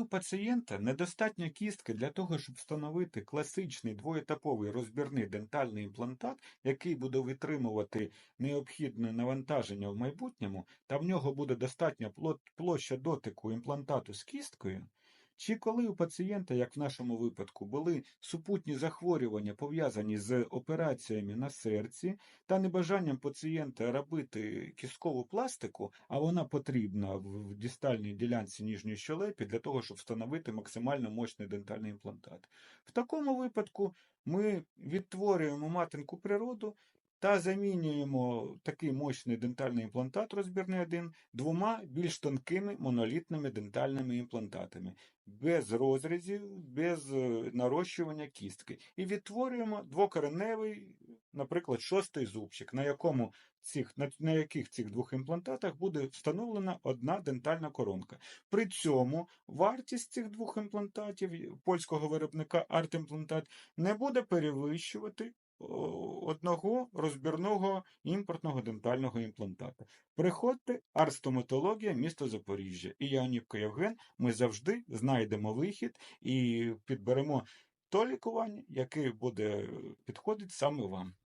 у пацієнта недостатньо кістки для того, щоб встановити класичний двоетаповий розбірний дентальний імплантат, який буде витримувати необхідне навантаження в майбутньому, та в нього буде достатня площа дотику імплантату з кісткою, чи коли у пацієнта, як в нашому випадку, були супутні захворювання, пов'язані з операціями на серці та небажанням пацієнта робити кісткову пластику, а вона потрібна в дистальній ділянці нижньої щелепі для того, щоб встановити максимально мощний дентальний імплантат. В такому випадку ми відтворюємо матинку природу та замінюємо такий мощний дентальний імплантат розбірний один двома більш тонкими монолітними дентальними імплантатами, без розрізів, без е, нарощування кістки. І відтворюємо двокореневий, наприклад, шостий зубчик, на якому цих, на, на яких цих двох імплантатах буде встановлена одна дентальна коронка. При цьому вартість цих двох імплантатів польського виробника Артімплантат не буде перевищувати одного розбірного імпортного дентального імплантата. Приходьте, арстоматологія, місто Запоріжжя. І я, Євген, ми завжди знайдемо вихід і підберемо то лікування, яке буде підходить саме вам.